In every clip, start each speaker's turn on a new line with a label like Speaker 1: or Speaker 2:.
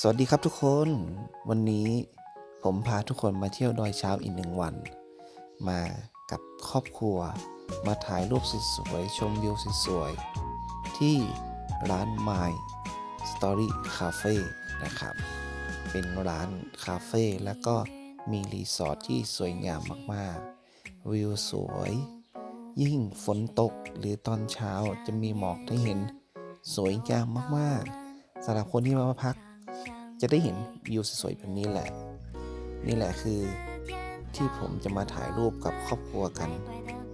Speaker 1: สวัสดีครับทุกคน วันนี้ผมพาทุกคนมาเที่ยวดอยเช้าอีกหนึ่งวัน มากับครอบครัว มาถ่ายรูปสวยๆชมวิวสวยๆที่ร้าน My Story Cafe นะครับ เป็นร้านคาเฟ่แล้วก็มีรีสอร์ทที่สวยงามมากๆ วิวสวย ยิ่งฝนตกหรือตอนเช้าจะมีหมอกให้เห็นสวยงามมากๆสำหรับคนที่มาพัก จะได้เห็นวิวสวยๆแบบนี้แหละ นี่แหละคือที่ผมจะมาถ่ายรูปกับครอบครัวกัน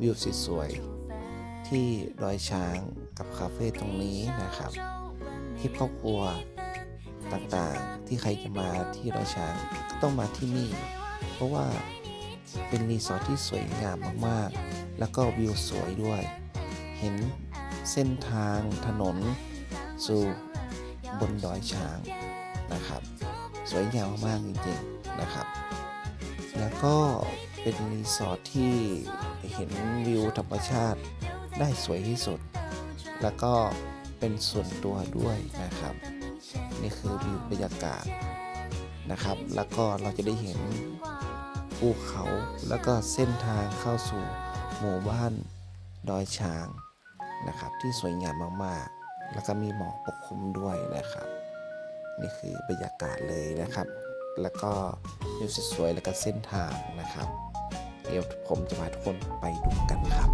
Speaker 1: วิวสวยๆที่ดอยช้างกับคาเฟ่ตรงนี้นะครับที่ครอบครัวต่างๆที่ใครจะมาที่ดอยช้างก็ต้องมาที่นี่ เพราะว่าเป็นรีสอร์ทที่สวยงามมากๆ แล้วก็วิวสวยด้วย เห็นเส้นทางถนนสู่บนดอยช้าง นะครับ สวยงามมากจริงๆนะครับ แล้วก็เป็นรีสอร์ทที่เห็นวิวธรรมชาติได้สวยที่สุด แล้วก็เป็นส่วนตัวด้วยนะครับ นี่คือวิวบรรยากาศนะครับ แล้วก็เราจะได้เห็นภูเขาแล้วก็เส้นทางเข้าสู่หมู่บ้านดอยช้างนะครับ ที่สวยงามมากๆ แล้วก็มีหมอกปกคลุมด้วยนะครับ นี่คือบรรยากาศเลยนะครับ แล้วก็วิวสวยๆแล้วก็เส้นทางนะครับ เดี๋ยวผมจะพาทุกคนไปดูกันครับ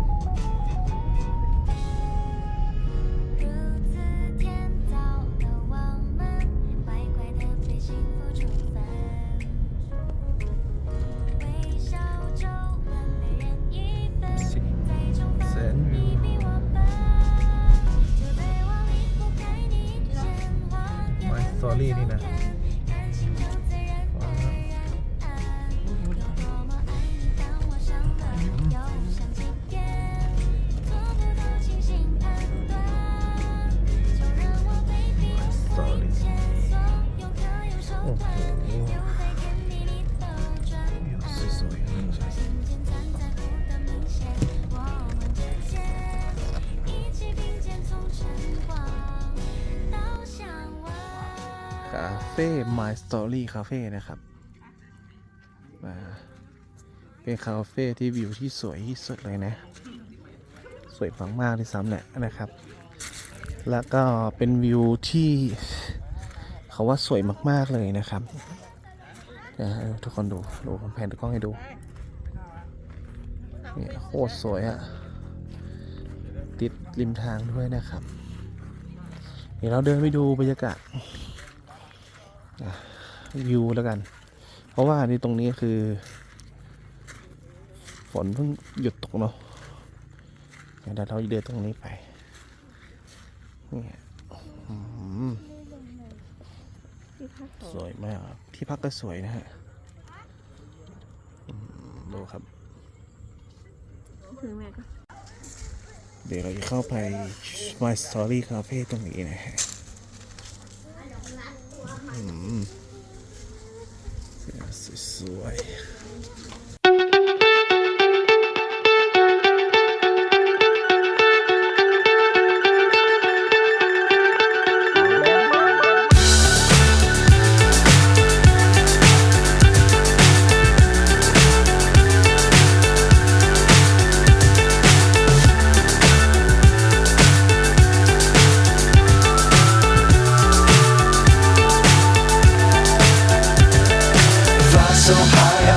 Speaker 2: คาเฟ่ My Story Cafe นะครับเป็นคาเฟ่ที่วิวที่สวยที่สุดเลยนะ สวยมากๆที่ซ้ำแหละนะครับ แล้วก็เป็นวิวที่เขาว่าสวยมากๆเลยนะครับทุกคนดูดูผมแผนกล้องให้ดูนี่โคตรสวยอะติดริมทางด้วยนะครับ เดี๋ยวเราเดินไปดูบรรยากาศ วิวแล้วกัน เพราะว่านี่ตรงนี้คือ ฝนเพิ่งหยุดตกเนาะเดี๋ยวเราเดินตรงนี้ไปนี่สวยมากที่พักก็สวยนะฮะดูครับเดี๋ยวเราจะเข้าไป My Story Cafe ตรงนี้นะฮะ สวย
Speaker 3: Fly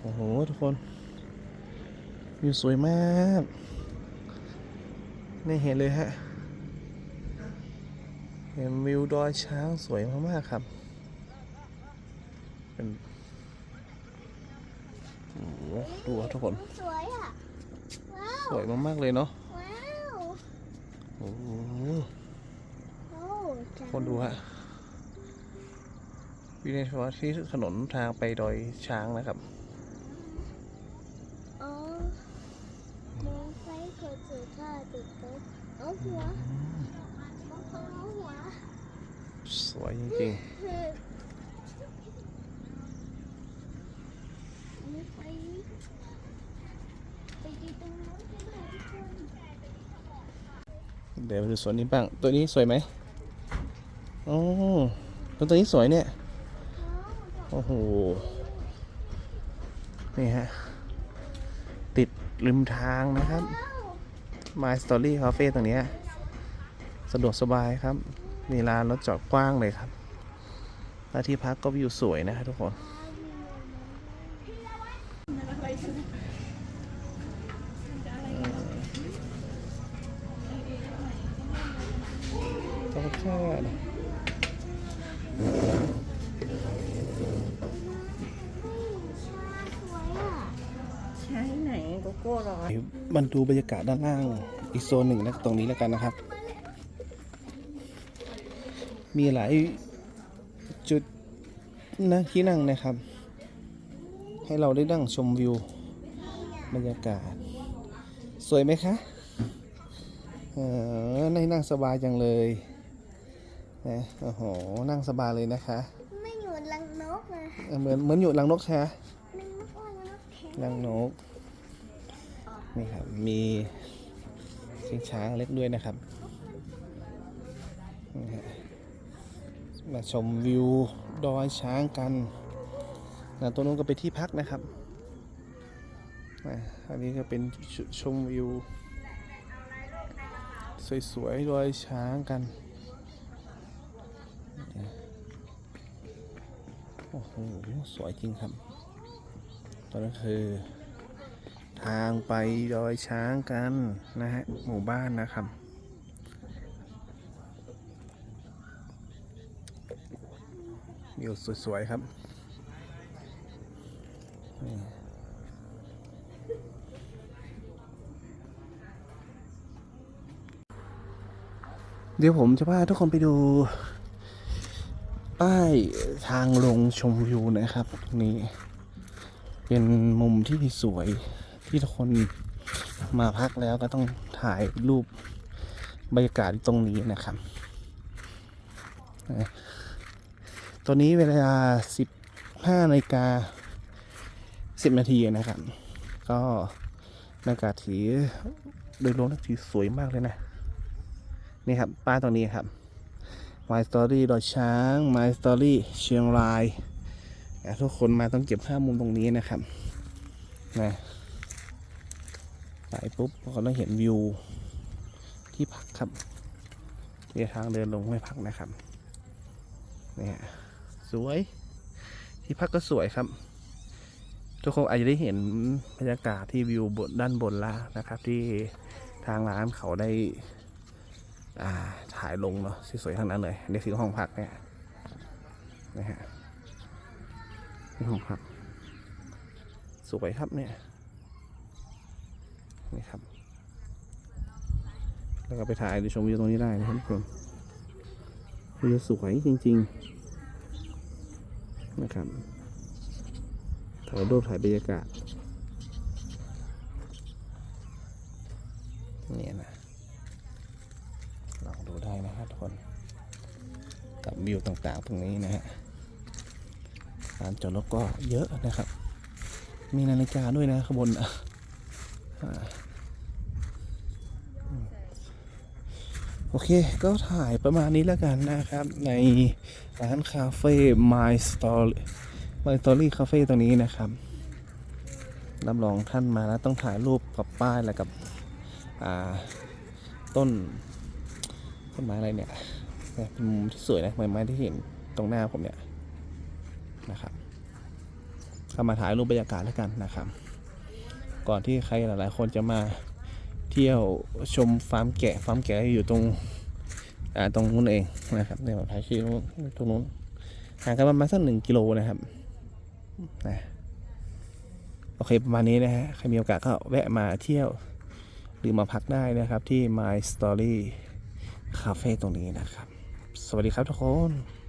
Speaker 2: โอ้โห ทุกคน วิวสวยมาก ไม่เห็นเลยฮะ เห็นวิวดอยช้างสวยมากๆครับเป็นโอ้โหดูครับทุกคน
Speaker 4: สวยอะ ว้าว
Speaker 2: สวยมากๆเลยเนาะ
Speaker 4: ว้าว
Speaker 2: โอ้โห
Speaker 4: โอ้
Speaker 2: คนดูฮะ
Speaker 1: วินาทีที่ถนนทางไปดอยช้างนะครับ
Speaker 2: อ๋อน้องไฟกดจุดท่าจุดเต๊ะเอา หัวน้องเขาเอาหัว
Speaker 1: สวยจริง
Speaker 2: ไม่ไปไปดีตรงนู้นก็ได้ทุกคน
Speaker 1: เดี๋ยวมาดูสวนนี้บ้าง ตัวนี้สวยไหมโอ้ตัวตัวนี้สวยเนี่ย โอ้โห นี่ฮะ ติดริมทางนะครับ My Story Cafe ตรงนี้สะดวกสบายครับ มีลานรถจอดกว้างเลยครับและที่พักก็วิวสวยนะครับทุกคนต้องแค่นะ
Speaker 2: สวยอะ
Speaker 5: ใช้ไหน โกโก้ร้อน
Speaker 1: มันดูบรรยากาศด้านล่างอีกโซนหนึ่งนะตรงนี้แล้วกันนะครับ มีหลายจุดนะที่นั่งนะครับ ให้เราได้นั่งชมวิว บรรยากาศ สวยไหมคะเออในนั่งสบายจังเลยนะโอ้โห นั่งสบายเลยนะคะ
Speaker 2: ไม่อยู่รังนกนะ
Speaker 1: เออเหมือนเหมือนอยู่รังนกใช่ไหม
Speaker 2: รังนกอ้อยรังนกแข็ง
Speaker 1: รัง นี่ครับ มีชิงช้างเล็กด้วยนะครับมาชมวิวดอยช้างกันนะตัวนู้นก็เป็นที่พักนะครับอะอันนี้ก็เป็นชชมวิว สวยๆดอยช้างกัน โอ้โห สวยจริงครับ ตอนนั้นคือ ทางไปดอยช้างกันนะฮะหมู่บ้านนะครับ วิวสวย ๆ ครับ เดี๋ยวผมจะพาทุกคนไปดูป้ายทางลงชมวิวนะครับ นี่ เป็นมุมที่สวย ที่ทุกคนมาพักแล้วก็ต้องถ่ายรูปบรรยากาศตรงนี้นะครับตอนนี้เวลา 15นาฬิกา 10 นาทีนะครับ ก็บรรยากาศถือโดยรวมแล้วถือสวยมากเลยนะ นี่ครับ ป้ายตรงนี้ครับ My Story ดอยช้าง My Story เชียงราย ทุกคนมาต้องเก็บภาพมุมตรงนี้นะครับ นะ ไปปุ๊บก็ต้องเห็นวิวที่พักครับเรียทางเดินลงไม่พักนะครับเนี่ยสวย ที่พักก็สวยครับ ทุกคนอาจจะได้เห็นบรรยากาศที่วิวบนด้านบนแล้วนะครับ ที่ทางร้านเขาได้าถ่ายลงเนาะสวยๆทั้งนั้นเลยในคือห้องพักเนี่ยนะฮะนี่ผมครับสวยครับเนี่ย นี่ครับ แล้วก็ไปถ่ายดูชมวิวตรงนี้ได้นะครับทุกคนวิวสวยจริง ๆ นะครับ ถ่ายรูปถ่ายบรรยากาศเนี่ยนะลองดูได้นะครับทุกคน กับวิวต่างๆตรงนี้นะฮะลานจอดรถก็เยอะนะครับ มีนาฬิกาด้วยนะข้างบนอะ โอเค ก็ถ่ายประมาณนี้แล้วกันนะครับ ในร้านคาเฟ่ My Story My Story Cafe ตรงนี้นะครับรับรองท่านมาแล้วต้องถ่ายรูปกับป้ายแล้วกับต้นต้นไม้อะไรเนี่ยเป็นมุมที่สวยนะไม้ไม้ที่เห็นตรงหน้าผมเนี่ยนะครับเข้ามาถ่ายรูปบรรยากาศแล้วกันนะครับ ก่อนที่ใครหลาย ๆ คนจะมาเที่ยวชมฟาร์มแกะฟาร์มแกะอยู่ตรงอ่าตรงนู้นเองนะครับเนี่ยผมถ่ายชื่อตรงนู้นห่างกันประมาณสักหนึ่งกิโลนะครับนะโอเคประมาณนี้นะฮะใครมีโอกาสก็แวะมาเที่ยว หรือมาพักได้นะครับที่ My Story Cafe ตรงนี้นะครับ สวัสดีครับทุกคน